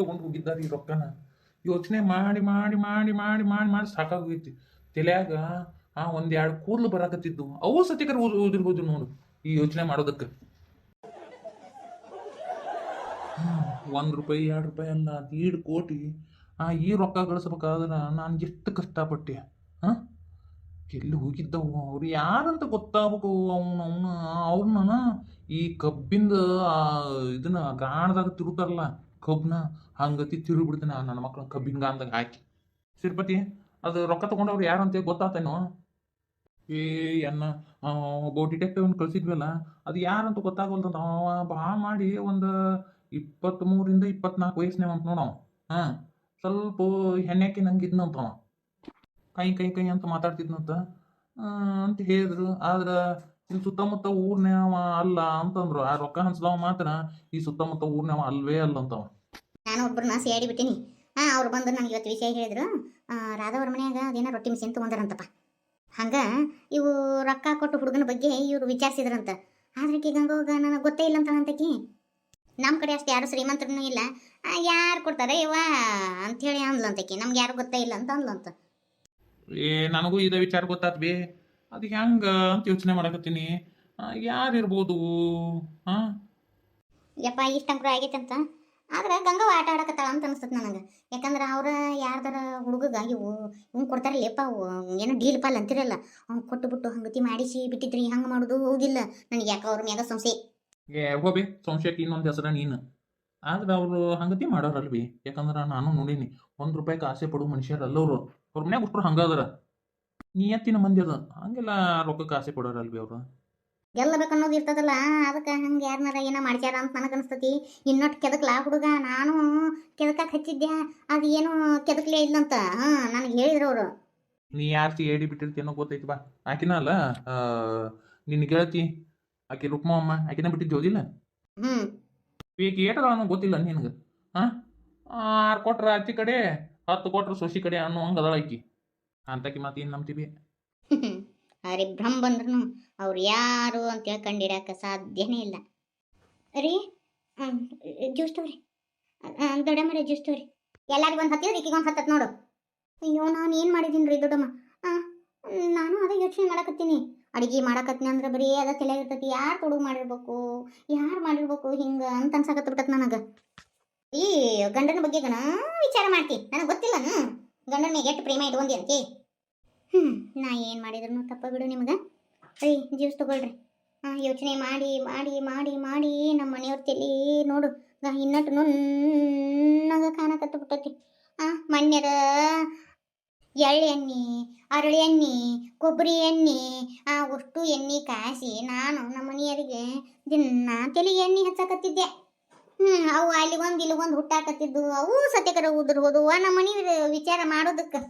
ತಗೊಂಡು ಹೋಗಿದ್ದಾರೆ ಈ ರೊಕ್ಕನ. ಯೋಚನೆ ಮಾಡಿ ಮಾಡಿ ಮಾಡಿ ಮಾಡಿ ಮಾಡಿ ಮಾಡಿ ಸಾಕಾಗೋಗಿತ್ತು ತಲೆಯಾಗ ಆ ಒಂದೆರಡು ಕೂದಲು ಬರಾಕತ್ತಿದ್ದು ಅವು ಸತಿಕರ ಓದಿರ್ಬೋದು ನೋಡು ಈ ಯೋಚನೆ ಮಾಡೋದಕ್ಕೆ. ಒಂದು ರೂಪಾಯಿ, ಎರಡು ರೂಪಾಯಿ ಅಲ್ಲ ದೀಡ್ ಕೋಟಿ ಆ ಈ ರೊಕ್ಕ ಗಳಿಸ್ಬೇಕಾದ್ರೆ ನಾನು ಎಷ್ಟು ಕಷ್ಟಪಟ್ಟೆ. ಹಾಂ? ಎಲ್ಲಿ ಹೋಗಿದ್ದವು? ಅವ್ರು ಯಾರಂತ ಗೊತ್ತಾಗಬೇಕು ಅವನು ಅವನು, ಅವ್ರನ್ನ ಈ ಕಬ್ಬಿಂದ ಇದನ್ನ ಗಾಣದಾಗ ತಿರುತ್ತಾರಲ್ಲ ಕಬ್ಬನ್ನ ಹಂಗತಿ ತಿರುಗಿ ಬಿಡ್ತಾನೆ ನನ್ನ ಮಕ್ಳನ್ನ ಕಬ್ಬಿನ ಗಾಣದಾಗ ಹಾಕಿ. ಸಿರ್ಪತಿ, ಅದು ರೊಕ್ಕ ತಗೊಂಡವ್ರು ಯಾರು ಅಂತ ಗೊತ್ತಾತೇನೋ? ಏ ಅನ್ನ ಒಬ್ಬ ಡಿಟೆಕ್ಟಿವ್ ಕಳ್ಸಿದ್ವಲ್ಲ, ಅದು ಯಾರಂತ ಗೊತ್ತಾಗಲ್ದ ಅವ ಭಾಳ ಮಾಡಿ ಒಂದು ಇಪ್ಪತ್ತ್ಮೂರಿಂದ ಇಪ್ಪತ್ನಾಲ್ಕು ವಯಸ್ಸಿನ ಅಂತ ನೋಡವ. ಹಾಂ, ಸ್ವಲ್ಪ ಹೆಣ್ಣಾಕಿ ನಂಗೆ ಇದ್ನಂತ ಕೈ ಕೈ ಕೈ ಅಂತ ಮಾತಾಡ್ತಿದ್ನಂತ ಅಂತ ಹೇಳಿದ್ರು. ಆದ್ರೆ ಇಲ್ಲಿ ಸುತ್ತಮುತ್ತ ಊರ್ನ್ಯಾವ ಅಲ್ಲ ಅಂತಂದ್ರು. ಆ ರೊಕ್ಕ ಹಂಚ್ದವ ಮಾತ್ರ ಈ ಸುತ್ತಮುತ್ತ ಊರ್ನ್ಯಾವ ಅಲ್ವೇ ಅಲ್ಲ ಅಂತವ. ನಾನು ಒಬ್ಬರನ್ನ ಸೇಡಿ ಬಿಟ್ಟಿನಿ. ಹಾ ಅವ್ರು ಬಂದು ನನಗೆ ಇವತ್ತು ವಿಷಯ ಹೇಳಿದ್ರು. ರಾಧವ್ರ ಮನ್ಯಾಗ ಅದೇನೋ ರೊಟ್ಟಿ ಮಿಷಿನ್ ತೊಗೊಂಡಾರಂತಪ್ಪ. ಹಂಗ ಇವು ರೊಕ್ಕ ಕೊಟ್ಟು ಹುಡುಗನ ಬಗ್ಗೆ ಇವ್ರು ವಿಚಾರಿಸಿದ್ರಂತ. ಆದ್ರೆ ಈಗ ಗಂಗೋಗ ನನಗೆ ಗೊತ್ತೇ ಇಲ್ಲ ಅಂತ ಅಂತಕಿ. ನಮ್ಮ ಕಡೆ ಅಷ್ಟು ಯಾರು ಶ್ರೀಮಂತರನ್ನೂ ಇಲ್ಲ. ಯಾರು ಕೊಡ್ತಾರೆ? ಇವ ಹೇಳಿ ಅಂದ್ಲಂತಕಿ ನಮ್ಗೆ ಯಾರು ಗೊತ್ತೇ ಇಲ್ಲ ಅಂತ ಅಂದ್ಲಂತ ಏ ನನಗೂ ಇದೇ ವಿಚಾರ ಗೊತ್ತಾತ್ ಬೇ. ಅದು ಹೆಂಗೆ ಅಂತ ಯೋಚನೆ ಮಾಡಕತ್ತೀನಿ? ಯಾರು ಇರ್ಬೋದು ಹಾಂ ಯಪ್ಪ ಇಷ್ಟ ಅಂಕರು ಆಗೈತಂತ. ಆದ್ರೆ ಗಂಗವ್ವ ಆಟ ಆಡಕತ್ತಾಳ ಅಂತ ಅನಿಸ್ತದೆ ನನಗೆ. ಯಾಕಂದ್ರೆ ಅವ್ರ ಯಾರ್ದಾರ ಹುಡುಗ ಇವು ಇವ್ನು ಕೊಡ್ತಾರೆ ಲೇಪ ಏನೋ ಡೀಲ್ ಪಾಲ್ ಅಂತಿರಲ್ಲ. ಅವ್ನು ಕೊಟ್ಟು ಬಿಟ್ಟು ಹಂಗತಿ ಮಾಡಿಸಿ ಬಿಟ್ಟಿದ್ರಿ ಹಂಗೆ ಮಾಡೋದು ಹೋಗಿಲ್ಲ. ನನಗೆ ಯಾಕೆ ಅವ್ರ ಮ್ಯಾಗ ಸಂಸೆ ಏ ಹೋಬಿ ಸಂಶಯಕ್ಕೆ ಇನ್ನೊಂದು ಹೆಸರ ನೀನು. ಆದ್ರೆ ಅವರು ಹಂಗತಿ ಮಾಡೋರಲ್ವಿ. ಯಾಕಂದ್ರೆ ನಾನು ನೋಡೀನಿ ಒಂದು ರೂಪಾಯಿಗೆ ಆಸೆ ಪಡುವ ಮನುಷ್ಯರಲ್ಲ ಅವರು ಅವ್ರ ಮನ್ಯಾಗ ಹುಟ್ಟರು ಹಂಗದಾರ ನಿಯತ್ತಿನ ಮಂದಿ ಅದ ಹಂಗೆಲ್ಲ ರೊಕ್ಕಕ್ಕೆ ಆಸೆ ಕೊಡೋರಲ್ವಿ ಅವರು. ಗೆಲ್ಲಬೇಕು ಅನ್ನೋದು ಇರ್ತದಲ್ಲ ಅದಕ್ಕೆ ಹಂಗೆ ಯಾರನ್ನಾರ ಏನೋ ಮಾಡ್ಸ್ಯಾರ ಅಂತ ನನಗೆ ಅನಿಸ್ತತಿ. ಇನ್ನೊಟ್ಟು ಕೆದಕ್ಲಾ ಹುಡುಗ ನಾನು ಕೆದಕಕ್ಕೆ ಹಚ್ಚಿದ್ದೆ ಅದು ಏನು ಕೆದಕ್ಲೇ ಇಲ್ಲಂತ. ಹಾಂ ನನಗೆ ಹೇಳಿದ್ರು ಅವರು. ನೀ ಯಾರ್ತಿ ಏಡಿ ಅನ್ನೋ ಗೊತ್ತೈತಿ ಬಾ. ಆಕಿನ ಅಲ್ಲ ಆ, ನಿನ್ನ ಗೆಳತಿ ಆಕೆ ರುಕ್ಮಮ್ಮ ಆಕಿನ ಬಿಟ್ಟಿದ್ದು ಹೋದಿಲ್ಲ? ಹ್ಞೂ ಈಗ ಏಟಗಳನ್ನು ಗೊತ್ತಿಲ್ಲ ನಿನಗೆ ಹಾಂ? ಆರು ಕೊಟ್ರ ಅತ್ತಿ ಕಡೆ ಹತ್ತು ಕೊಟ್ರ ಸೊಸಿ ಕಡೆ ಅನ್ನೋ ಹಂಗೆ ಅದಳ ಆಕಿ. ಅಂತಕಿ ಮಾತು ಏನು ನಂಬ್ತೀವಿ? ಭ್ರಮ್ ಬಂದ್ರು ಅವ್ರು ಯಾರು ಅಂತೇಳಿ ಕಂಡಿಡಕ್ಕೆ ಸಾಧ್ಯನೇ ಇಲ್ಲ. ಅರಿ ಜ್ಯೂಸ್ ತೋರಿ ಮರ ಜ್ಯೂಸ್ ತೋರಿ ಎಲ್ಲರಿಗೂ ಒಂದು ಹತ್ತಿರ ಈಕಿಗೆ ಒಂದು ಹತ್ತತ್ ನೋಡು. ಅಯ್ಯೋ, ನಾನು ಏನು ಮಾಡಿದ್ದೀನಿ ರೀ ದೊಡ್ಡಮ್ಮ ನಾನು ಅದೇ ಯೋಚನೆ ಮಾಡಕತ್ತೀನಿ. ಅಡುಗೆ ಮಾಡಕತ್ತೀನಿ ಅಂದ್ರೆ ಬರೀ ಅದ ಇರ್ತೈತಿ ಯಾರು ತೊಡುಗು ಮಾಡಿರ್ಬೇಕು? ಯಾರು ಮಾಡಿರ್ಬೇಕು ಹಿಂಗೆ ಅಂತ ಅನ್ಸಾಕತ್ತ ನನಗೆ. ಈ ಗಂಡನ ಬಗ್ಗೆ ಗಣ ವಿಚಾರ ಮಾಡ್ತಿ. ನನಗೆ ಗೊತ್ತಿಲ್ಲನು. ಗಂಡನ ಎಷ್ಟು ಪ್ರೇಮ ಇಟ್ಕೊಂಡಿ ಅಂತಿ ಹ್ಞೂ ನಾ ಏನು ಮಾಡಿದ್ರು ತಪ್ಪ ಬಿಡು ನಿಮ್ಗೆ. ರೀ ಜ್ಯೂಸ್ ತೊಗೊಳ್ರಿ. ಹಾಂ ಯೋಚನೆ ಮಾಡಿ ಮಾಡಿ ಮಾಡಿ ಮಾಡಿ ನಮ್ಮ ಮನೆಯವ್ರ ತಲೆ ನೋಡು. ಇನ್ನಟ್ಟು ನುಣ್ಣಗ ಕಾಣಕತ್ತ ಬಿಟ್ಟತಿ ಹಾಂ ಮಣ್ಯದ ಎಳ್ಳೆಣ್ಣೆ ಅರಳಿ ಎಣ್ಣೆ, ಕೊಬ್ಬರಿ ಎಣ್ಣೆ, ಆ ಅಷ್ಟು ಎಣ್ಣೆ ಕಾಸಿ ನಾನು ನಮ್ಮ ಮನೆಯವರಿಗೆ ದಿನ ತಲೆ ಎಣ್ಣೆ ಹಚ್ಚಕತ್ತಿದ್ದೆ. ಹ್ಞೂ ಅವು ಅಲ್ಲಿಗೊಂದು ಇಲ್ಲಿಗೊಂದು ಹುಟ್ಟಾಕತ್ತಿದ್ದು, ಅವು ಸತ್ಯಕರ ಉದುರ್ಬೋದು ನಮ್ಮ ಮನೆ ವಿಚಾರ ಮಾಡೋದಕ್ಕೆ.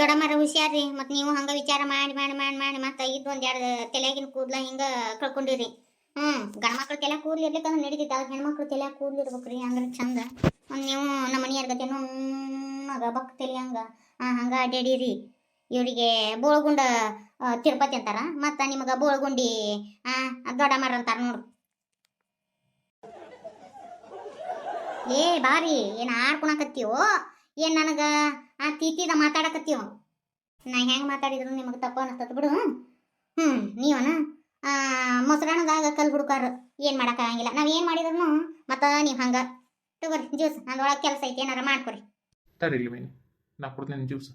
ದೊಡ್ಡಮ್ಮರ ಹುಷಾರ್ರಿ ಮತ್ತು ನೀವು ಹಂಗೆ ವಿಚಾರ ಮಾಡಿ ಮಾಡಿ ಮಾಡಿ ಮಾಡಿ ಮತ್ತೆ ಇದು ಒಂದು ಎರಡು ತಲೆಗಿನ ಕೂದಲ ಹಿಂಗೆ ಕಳ್ಕೊಂಡಿರಿ. ಹ್ಞೂ ಗಂಡ್ಮಕ್ಳು ತಲೆ ಕೂದಲು ಇರ್ಲಿಕ್ಕಂದ್ರೆ ನಡೀತೈತೆ ಅದ್ ಹೆಣ್ಮಕ್ಳು ತಲೆ ಕೂದಲು ಇರ್ಬೇಕ್ರಿ ಅಂದ್ರೆ ಚಂದ. ಒಂದ್ ನೀವು ನಮ್ಮ ಮನಿಯರ್ ಗತೆನೂ ಮಗ ಬಕ್ ತಲೆ ಹಂಗೆ. ಹಾಂ ಹಂಗೆ ಅಡ್ಡಾಡಿರಿ ಇವರಿಗೆ ಬೋಳ್ಗುಂಡ ತಿರುಪತಿ ಅಂತಾರ. ಮತ್ತು ನಿಮಗೆ ಬೋಳ್ಗುಂಡಿ ಹಾಂ ದೊಡ್ಡಮ್ಮರ ಅಂತಾರ ನೋಡ್ರಿ ಏ, ಬಾರಿ, ಏನು ಆಡ್ಕೊಳಕತ್ತೀವೋ ಏನು ನನಗೆ? ಆ ತೀತಿದ ಮಾತಾಡಕತ್ತೀವ. ನಾ ಹೆಂಗೆ ಮಾತಾಡಿದ್ರು ನಿಮಗೆ ತಪ್ಪು ಅನ್ನಿಸ್ತದ ಬಿಡು ಹ್ಞೂ ನೀವನ? ಮೊಸರಣ್ಣದಾಗ ಕಲ್ ಹುಡುಕಾರು ಏನು ಮಾಡೋಕ್ಕಾಗಂಗಿಲ್ಲ ನಾವು ಏನು ಮಾಡಿದ್ರು ಮತ್ತು ನೀವು ಹಂಗೆ. ತಗೋರಿ, ಜ್ಯೂಸ್. ಅದ್ರೊಳಗೆ ಕೆಲಸ ಐತಿ, ಏನಾರ ಮಾಡ್ಕೊರಿ. ತರಿ ಮೇನಿ ನಾ ಕೊಡ್ತೇನೆ ಜ್ಯೂಸ್.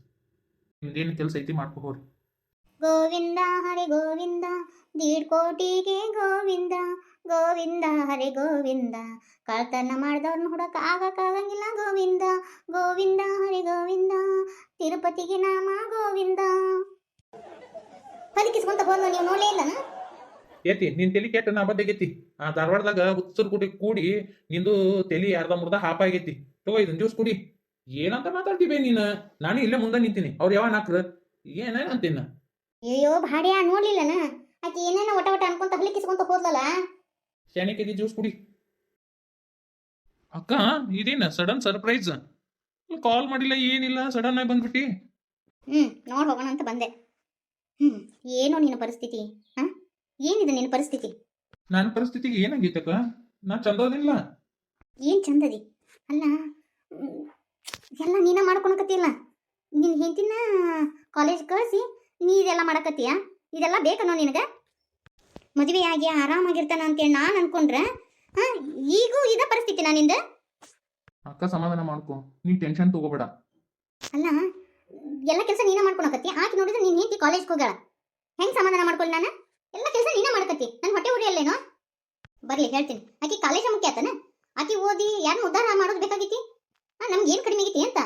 ನಿಮ್ದೇನು ಕೆಲಸ ಐತಿ ಮಾಡ್ಕೊ ಹೋರಿ. ಗೋವಿಂದ, ಹರಿ ಗೋವಿಂದ ದೀಡ್ ಕೋಟಿಗೆ ಗೋವಿಂದ ಗೋವಿಂದ, ಹರಿ ಗೋವಿಂದ, ಕಳ್ತನ ಮಾಡಿದವ್ರನ್ನ ಹುಡಕ ಆಗಕ್ಕಾಗಂಗಿಲ್ಲ ಗೋವಿಂದ ಗೋವಿಂದ, ಹರಿ ಗೋವಿಂದ, ತಿರುಪತಿಗೆ ನಾಮ ಗೋವಿಂದ. ಪಲಿಕಿಸ್ಕೊಂತ ಹೋದ್ನು ನೀವು ನೋಡಲೇ ಇಲ್ಲನ? ಏತಿ, ನಿನ್ ತಲಿ ಕೆಟ್ಟ ನಾ ಬದ್ದಾಗೈತಿ ಆ ಧಾರವಾಡದಾಗ ಉತ್ಸರ್ ಕೂಡಿ ಕೂಡಿ ನಿಂದು ತಲಿ ಅರ್ಧ ಮುರ್ಧ ಹಾಪ ಆಗೈತಿ. ತಗೋ ಇದನ್ ಜ್ಯೂಸ್ ಕುಡಿ. ಏನಂತ ಮಾತಾಡ್ತೀವಿ ನೀನು? ನಾನು ಇಲ್ಲೇ ಮುಂದೆ ನಿಂತೀನಿ. ಅವ್ರು ಯಾವ ನಾಕ್ರ? ಏನೇನ್ ಅಂತೀನ ಅಯ್ಯೋ ಭಾಡ್ಯಾ ನೋಡ್ಲಿಲ್ಲನ? ಆಕೆ ಏನೇನೋ ಒಟ ಒಟ ಅನ್ಕೊಂತ ಹಲಿಕಿಸ್ಕೊಂತ ಹೋದ್ಲಲ್ಲ ಶಾಣಿಕೆದಿ ಜ್ಯೂಸ್ ಕುಡಿ. ಅಕ್ಕ ಇದೇನ ಸಡನ್ ಸರ್ಪ್ರೈಸ್? ಕಾಲ್ ಮಾಡಿಲ್ಲ ಏನಿಲ್ಲ ಸಡನ್ ಆಗಿ ಬಂದ್ಬಿಟ್ಟಿ. ಹ್ಮ್ ನೋಡ್ ಹೋಗೋಣ ಅಂತ ಬಂದೆ. ಹ್ಮ್ ಏನೋ ನಿನ್ನ ಪರಿಸ್ಥಿತಿ ಹಾ? ಏನಿದೆ ನಿನ್ನ ಪರಿಸ್ಥಿತಿ? ನನ್ನ ಪರಿಸ್ಥಿತಿಗೆ ಏನಾಗಿತ್ತಕ್ಕ ನಾ ಚಂದೋದಿಲ್ಲ. ಏನ್ ಚಂದದಿ? ಅಲ್ಲ ಮ್, ಎಲ್ಲ ನೀನ ಮಾಡ್ಕೊಳಕತ್ತಿಲ್ಲ ನಿನ್ನ ಹೆಂಡತಿನ ಕಾಲೇಜ್ ಕಳಿಸಿ ನೀ ಇದೆಲ್ಲ ಮಾಡಕತ್ತೀಯ? ಇದೆಲ್ಲ ಬೇಕನೋ ನಿನಗೆ? ಮದುವೆಯಾಗಿ ಆರಾಮಾಗಿರ್ತಾನ ಅಂತೇಳಿ ನಾನು ಅನ್ಕೊಂಡ್ರೆ ಹಾಂ ಈಗೂ ಇದ ಪರಿಸ್ಥಿತಿ ನಾನಿಂದ ಅಕ್ಕ ಸಮಾಧಾನ ಮಾಡ್ಕೊ ನೀ ಟೆನ್ಷನ್ ತಗೋಬೇಡ. ಅಲ್ಲ ಎಲ್ಲ ಕೆಲಸ ನೀನ ಮಾಡ್ಕೊಳಕತ್ತಿ ಆಕೆ ನೋಡಿದ್ರೆ ನೀನ್ ಹೆಂಡತಿ ಕಾಲೇಜ್ಗೆ ಹೋಗಳ ಹೆಂಗ್ ಸಮಾಧಾನ ಮಾಡ್ಕೊಳ್ಳಿ ನಾನು? ಎಲ್ಲ ಕೆಲಸ ನೀನೇ ಮಾಡಕತ್ತಿ ನನ್ನ ಹೊಟ್ಟೆ ಉರಿಯಲ್ಲೇನೋ? ಬರ್ಲಿ ಹೇಳ್ತೀನಿ. ಆಕಿ ಕಾಲೇಜ ಮುಖ್ಯ ಆತನ? ಆಕಿ ಓದಿ ಯಾರನ್ನ ಉದ್ಧಾರ ಮಾಡೋದು ಬೇಕಾಗಿತ್ತಿ? ನಮ್ಗೆ ಏನು ಕಡಿಮೆ ಆಗೈತಿ ಅಂತ?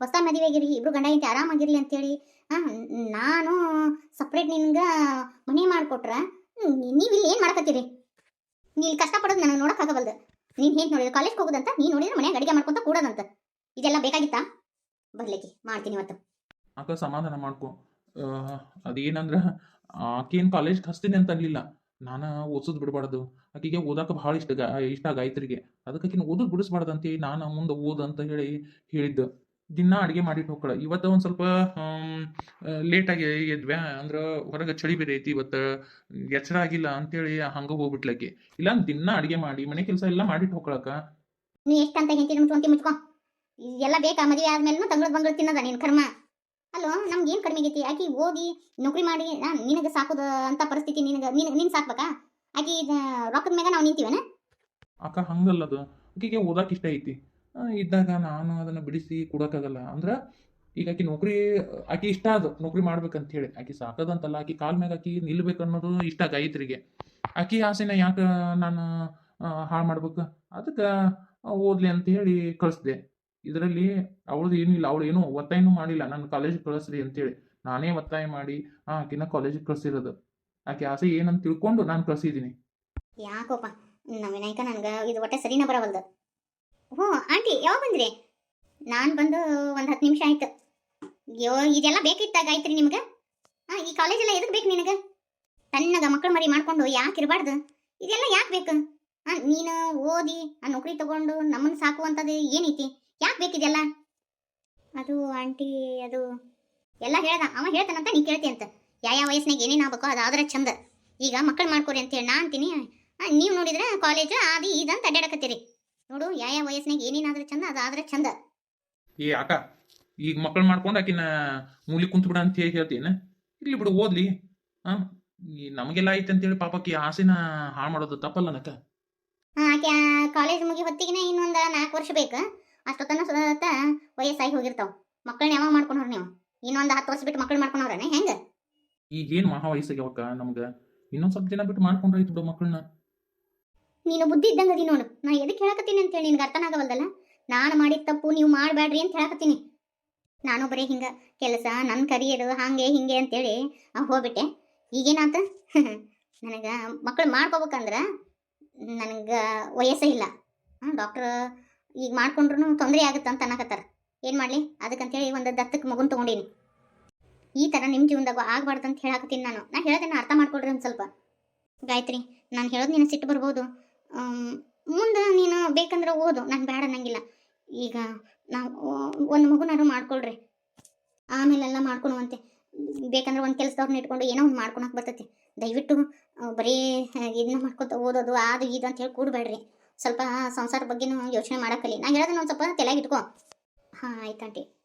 ಹೊಸ ಮದುವೆ ಆಗಿರಿ ಇಬ್ರು ಗಂಡ ಐತಿ ಆರಾಮಾಗಿರ್ಲಿ ಅಂತೇಳಿ. ಹಾಂ ನಾನು ಸಪ್ರೇಟ್ ನಿನ್ಗೆ ಮನೆ ಮಾಡ್ಕೊಟ್ರ. ನೀವು ಇಲ್ಲಿ ಏನು ಮಾಡ್ಕತ್ತೀರಿ? ನೀನು ಕಷ್ಟ ಕಷ್ಟಪಡೋದು ನನಗೆ ನೋಡೋಕ್ಕಾಗಬಲ್ದು ನೀನು ಹೇಗೆ ನೋಡಿದ್ರೆ ಕಾಲೇಜ್ ಹೋಗೋದಂತ, ನೀನು ನೋಡಿದ್ರೆ ಮನೆಗೆ ಅಡಿಗೆ ಮಾಡ್ಕೊಂತ ಕೂಡೋದಂತ. ಇದೆಲ್ಲ ಬೇಕಾಗಿತ್ತಾ? ಬರ್ಲಿಕ್ಕೆ ಮಾಡ್ತೀನಿ ಇವತ್ತು. ಅಕ್ಕ ಸಮಾಧಾನ ಮಾಡ್ಕೊ. ಅದೇನಂದ್ರೆ, ಆಕೇನು ಕಾಲೇಜ್ಗೆ ಹಚ್ತೀನಿ ಅಂತ ಅನ್ಲಿಲ್ಲ. ನಾನು ಓದಿಸೋದು ಬಿಡಬಾರ್ದು. ಆಕಿಗೆ ಓದಾಕ ಭಾಳ ಇಷ್ಟ ಇಷ್ಟ ಗಾಯತ್ರಿಗೆ ಅದಕ್ಕೆ ಆಕಿನ ಓದೋದು ಬಿಡಿಸ್ಬಾರ್ದಂತೆ ನಾನು ಮುಂದೆ ಓದು ಅಂತ ಹೇಳಿ ಹೇಳಿದ್ದು. ದಿನ ಅಡುಗೆ ಮಾಡಿಟ್ಟು ಹೋಗ್ಕಳ. ಇವತ್ತು ಒಂದು ಸ್ವಲ್ಪ ಲೇಟಾಗಿ ಎದ್ವೆ. ಅಂದ್ರೆ ಹೊರಗೆ ಚಳಿ ಬೇರೆ ಐತಿ. ಇವತ್ತು ಎಚ್ಚರ ಆಗಿಲ್ಲ ಅಂತೇಳಿ ಹಂಗೆ ಹೋಗ್ಬಿಟ್ಲಕ್ಕೆ ಇಲ್ಲ ದಿನ ಅಡುಗೆ ಮಾಡಿ ಮನೆ ಕೆಲಸ ಎಲ್ಲ ಮಾಡಿಟ್ಟು ಹೋಗ್ಕೊಳಕ. ನೀ ಎಷ್ಟಂತ ಹೆಂಡತಿ ಮುಚ್ಕೊಂತಿ ಮುಚ್ಕೋ. ಎಲ್ಲ ಬೇಕಾ? ಮದುವೆ ಆದ್ಮೇಲೆ ತಂಗಳು ಬಂಗಳು ತಿನ್ನದ ನಿನ್ ಕರ್ಮ. ಅಲ್ಲೋ ನಮ್ಗೆ ಏನು ಕಡಿಮೆ ಆಗೈತಿ? ಆಕಿ ಓದಿ ನೌಕರಿ ಮಾಡಿ ನಿನಗೆ ಸಾಕೋದ ಅಂತ ಪರಿಸ್ಥಿತಿ ನಿನಗೆ ನಿನ್ ನಿನ್ ಸಾಕ್ಬೇಕಾ? ಆಕಿ ರೊಕ್ಕದ ಮ್ಯಾಗ ನಾವು ನಿಂತೀವನ? ಅಕ್ಕ ಹಂಗಲ್ಲದು. ಆಕಿಗೆ ಓದಕ್ಕೆ ಇಷ್ಟ ಐತಿ. ಇದ್ದಾಗ ನಾನು ಅದನ್ನು ಬಿಡಿಸಿ ಕೊಡೋಕ್ಕಾಗಲ್ಲ. ಅಂದ್ರೆ ಈಗ ಆಕಿ ನೌಕರಿ ಆಕೆ ಇಷ್ಟ ಅದು ನೌಕರಿ ಮಾಡ್ಬೇಕಂತ ಹೇಳಿ ಆಕೆ ಸಾಕದಂತಲ್ಲ ಆಕೆ ಕಾಲ್ ಮ್ಯಾಗ ಆಕಿ ನಿಲ್ಬೇಕು ಅನ್ನೋದು ಇಷ್ಟ ಗಾಯತ್ರಿಗೆ ಆಕೆ ಆಸೆನ ಯಾಕೆ ನಾನು ಹಾಳು ಮಾಡ್ಬೇಕು? ಅದಕ್ಕೆ ಓದ್ಲಿ ಅಂತ ಹೇಳಿ ಕಳಿಸ್ದೆ. ಇದರಲ್ಲಿ ಅವಳದು ಏನಿಲ್ಲ ಅವಳು ಏನೂ ಒತ್ತಾಯನೂ ಮಾಡಿಲ್ಲ. ನನ್ನ ಕಾಲೇಜಿಗೆ ಕಳಿಸ್ರಿ ಅಂತೇಳಿ. ನಾನೇ ಒತ್ತಾಯ ಮಾಡಿ ಆ, ಆಕಿನ ಕಾಲೇಜಿಗೆ ಕಳಿಸಿರೋದು. ಆಕೆ ಆಸೆ ಏನಂತ ತಿಳ್ಕೊಂಡು ನಾನು ಕಳಿಸಿದ್ದೀನಿ. ಯಾಕೋಪ? ನಮ್ಮ ವಿನಾಯಕ ನನ್ಗೆ ಇದು ಒಟ್ಟೆ ಸರಿನ ಬರವಲ್ದು. ಹ್ಞೂ, ಆಂಟಿ, ಯಾವಾಗ ಬಂದ್ರಿ? ನಾನು ಬಂದು ಒಂದು ಹತ್ತು ನಿಮಿಷ ಆಯ್ತು. ಅಯ್ಯೋ, ಇದೆಲ್ಲ ಬೇಕಿತ್ತಾಗ ಆಯ್ತ್ರಿ ನಿಮ್ಗೆ? ಹಾಂ ಈ ಕಾಲೇಜೆಲ್ಲ ಎದಕ್ಕೆ ಬೇಕು ನಿನಗೆ? ತಣ್ಣಗ ಮಕ್ಕಳು ಮರಿ ಮಾಡ್ಕೊಂಡು ಯಾಕೆ ಇರಬಾರ್ದು? ಇದೆಲ್ಲ ಯಾಕೆ ಬೇಕು? ಹಾಂ ನೀನು ಓದಿ, ಆ, ನೌಕರಿ ತಗೊಂಡು ನಮ್ಮನ್ನು ಸಾಕುವಂಥದ್ದು ಏನೈತಿ? ಯಾಕೆ ಬೇಕಿದೆಲ್ಲ ಅದು ಆಂಟಿ, ಅದು ಎಲ್ಲ ಹೇಳ್ದ, ಅವ ಹೇಳ್ತಾನಂತ ನೀ ಕೇಳ್ತಿ ಅಂತ. ಯಾವ ವಯಸ್ಸಿನಾಗ ಏನೇನು ಆಗ್ಬೇಕೋ ಅದಾದ್ರೆ ಚಂದ ಈಗ ಮಕ್ಕಳು ಮಾಡ್ಕೊರಿ ಅಂತೇಳಿ ನಾ ಅಂತೀನಿ. ನೀವು ನೋಡಿದ್ರೆ ಕಾಲೇಜು ಅದು ಇದಂತ ಅಡ್ಡಾಡಕತ್ತೀರಿ ನೋಡು ಯಾವ ಯಾವ ವಯಸ್ಸಿನಾಗ ಏನೇನಾದ್ರೆ ಚಂದ ಅದಾದ್ರೆ ಚಂದ. ಏ ಅಕ್ಕ ಈಗ ಮಕ್ಕಳು ಮಾಡ್ಕೊಂಡು ಆಕಿನ ಮೂಲಿ ಕುಂತು ಬಿಡ ಅಂತ ಹೇಳಿ ಹೇಳ್ತೀನಿ ಇಲ್ಲಿ ಬಿಡು ಓದ್ಲಿ. ಹಾ ಈ ನಮಗೆಲ್ಲ ಐತೆ ಅಂತೇಳಿ ಪಾಪಕ್ಕೆ ಆಸೆನ ಹಾಳು ಮಾಡೋದು ತಪ್ಪಲ್ಲ ನಕ್ಕ ಹಾ, ಆಕೆ ಕಾಲೇಜ್ ಮುಗಿ ಹೊತ್ತಿಗೆನ ಇನ್ನೊಂದು ನಾಲ್ಕು ವರ್ಷ ಬೇಕು. ಅಷ್ಟೊತ್ತನ ಸುತ್ತ ವಯಸ್ಸಾಗಿ ಹೋಗಿರ್ತಾವ. ಮಕ್ಕಳನ್ನ ಯಾವಾಗ ಮಾಡ್ಕೊಂಡ್ರ ನೀವು? ಇನ್ನೊಂದು ಹತ್ತು ವರ್ಷ ಬಿಟ್ಟು ಮಕ್ಕಳು ಮಾಡ್ಕೊಂಡವ್ರನೆ ಹೆಂಗೆ? ಈಗೇನು ಮಹಾ ವಯಸ್ಸಾಗ್ಯಾವಕ್ಕ ನಮ್ಗೆ? ಇನ್ನೊಂದು ಸ್ವಲ್ಪ ದಿನ ಬಿಟ್ಟು ಮಾಡ್ಕೊಂಡ್ರಾಯ್ತು ಬಿಡು ಮಕ್ಕಳನ್ನ ನೀನು ಬುದ್ಧಿ ಇದ್ದಂಗೆ ಅದಿ ನೋಡು. ನಾ ಎದಕ್ಕೆ ಹೇಳಕತ್ತೀನಿ ಅಂತೇಳಿ ನಿನ್ಗೆ ಅರ್ಥನಾಗವಲ್ದಲ್ಲ ನಾನು ಮಾಡಿದ ತಪ್ಪು ನೀವು ಮಾಡಬೇಡ್ರಿ ಅಂತ ಹೇಳಕತ್ತೀನಿ. ನಾನು ಬರೀ ಹಿಂಗೆ ಕೆಲಸ ನನ್ನ ಕರಿಯರು ಹಾಗೆ ಹಿಂಗೆ ಅಂತೇಳಿ ಹೋಗ್ಬಿಟ್ಟೆ. ಈಗೇನಾತ? ನನಗೆ ಮಕ್ಕಳು ಮಾಡ್ಕೋಬೇಕಂದ್ರೆ ನನಗೆ ವಯಸ್ಸೇ ಇಲ್ಲ. ಡಾಕ್ಟರ್ ಈಗ ಮಾಡ್ಕೊಂಡ್ರು ತೊಂದರೆ ಆಗುತ್ತೆ ಅಂತ ಅನ್ನಕತ್ತಾರ. ಏನು ಮಾಡಲಿ? ಅದಕ್ಕಂತೇಳಿ ಒಂದು ದತ್ತಕ್ಕೆ ಮಗುನ್ ತೊಗೊಂಡೀನಿ. ಈ ಥರ ನಿಮ್ಮ ಜೀವನದಾಗ ಆಗ್ಬಾರ್ದು ಅಂತ ಹೇಳಕತ್ತೀನಿ ನಾನು. ನಾ ಹೇಳೋದನ್ನ ಅರ್ಥ ಮಾಡ್ಕೊಡ್ರಿ ಒಂದು ಸ್ವಲ್ಪ. ಗಾಯತ್ರಿ, ನಾನು ಹೇಳೋದು ನಿನ್ನ ಸಿಟ್ಟು ಬರ್ಬೋದು. ಮುಂದೆ ನೀನು ಬೇಕಂದ್ರೆ ಓದು. ನಾನು ಬೇಡ ಅನ್ನಂಗಿಲ್ಲ. ಈಗ ನಾವು ಒಂದು ಮಗುನಾರು ಮಾಡ್ಕೊಳ್ರಿ. ಆಮೇಲೆಲ್ಲ ಮಾಡ್ಕೊಳುವಂತೆ ಬೇಕಂದ್ರೆ ಒಂದು ಕೆಲಸದವ್ರನ್ನ ಇಟ್ಕೊಂಡು ಏನೋ ಒಂದು ಮಾಡ್ಕೊಳಕ್ಕೆ ಬರ್ತೈತಿ. ದಯವಿಟ್ಟು ಬರೀ ಇದನ್ನ ಮಾಡ್ಕೊತ ಓದೋದು, ಅದು, ಇದು ಅಂತ ಹೇಳಿ ಕೂಡಬೇಡ್ರಿ. ಸ್ವಲ್ಪ ಸಂಸಾರ ಬಗ್ಗೆನೂ ಯೋಚನೆ ಮಾಡಕ್ಕಲ್ಲಿ. ನಾನು ಹೇಳೋದನ್ನ ಒಂದು ಸ್ವಲ್ಪ ತಲೆಗೆ ಇಟ್ಕೋ. ಹಾಂ, ಆಯ್ತು ಆಂಟಿ.